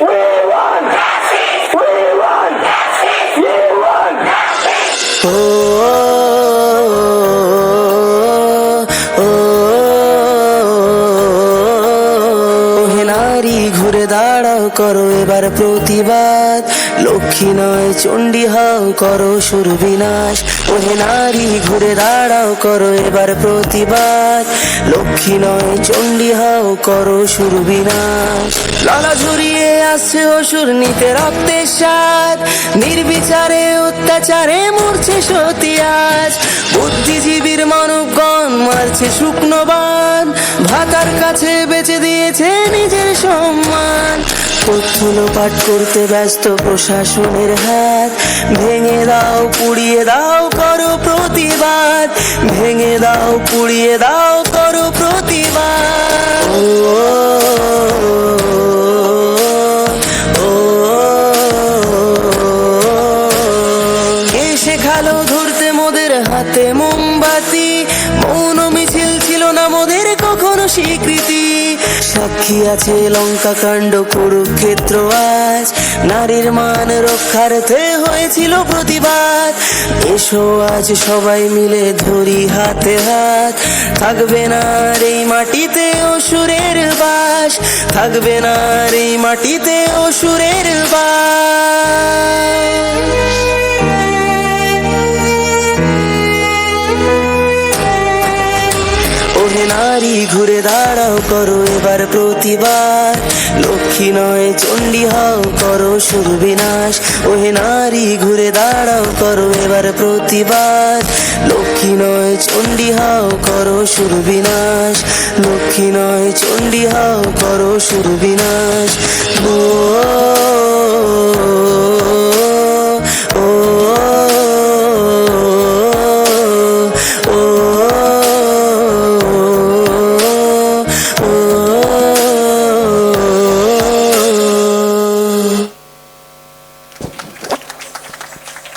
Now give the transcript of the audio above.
We want. We run, we run. ঘুরে দাঁড়াও করো এবার প্রতিবাদ। লক্ষ্মী নয় চণ্ডী হও করো সুর বিনাশ। ওহে নারী, ঘুরে দাঁড়াও করো এবার প্রতিবাদ। লক্ষ্মী নয় চণ্ডী হও করো সুর বিনাশ। লালা ঝুরিয়ে আসছে অসুর নিতে রক্তের স্বাদ। নির্বিচারে অত্যাচারে মরছে সতী আজ। বুদ্ধিজীবীর মানবগণ মারছে শুকনো বান। ভাতার কাছে বেচে দিয়েছে নিজের সম্মান তথ্য পাঠ করতে ব্যস্ত প্রশাসনের হাত। ভেঙে দাও, পুড়িয়ে দাও, করো প্রতিবাদ। ভেঙে দাও, পুড়িয়ে দাও, করো প্রতিবাদ। শেখালো ধরতে মোদের হাতে মোমবাতি। মৌন মিছিল ছিল না মোদের কখনো স্বীকৃতি। সাক্ষী আছে লঙ্কা কাণ্ড কুরুক্ষেত্র আজ। নারীর মান রক্ষার্থে হয়েছিল প্রতিবাদ। এসো আজ সবাই মিলে ধরি হাতে হাত। থাকবে না এই মাটিতে অসুরের বাস। থাকবে না এই মাটিতে অসুরের বাস। ওহে নারী, ঘুরে দাঁড়াও করো এবার প্রতিবাদ। লক্ষ্মী নয়, চণ্ডী হও করো সুর বিনাশ। ওহে নারী, ঘুরে দাঁড়াও করো এবার প্রতিবাদ। লক্ষ্মী নয়, চণ্ডী হও করো সুর বিনাশ। লক্ষ্মী নয়, চণ্ডী হও করো সুর বিনাশ। ও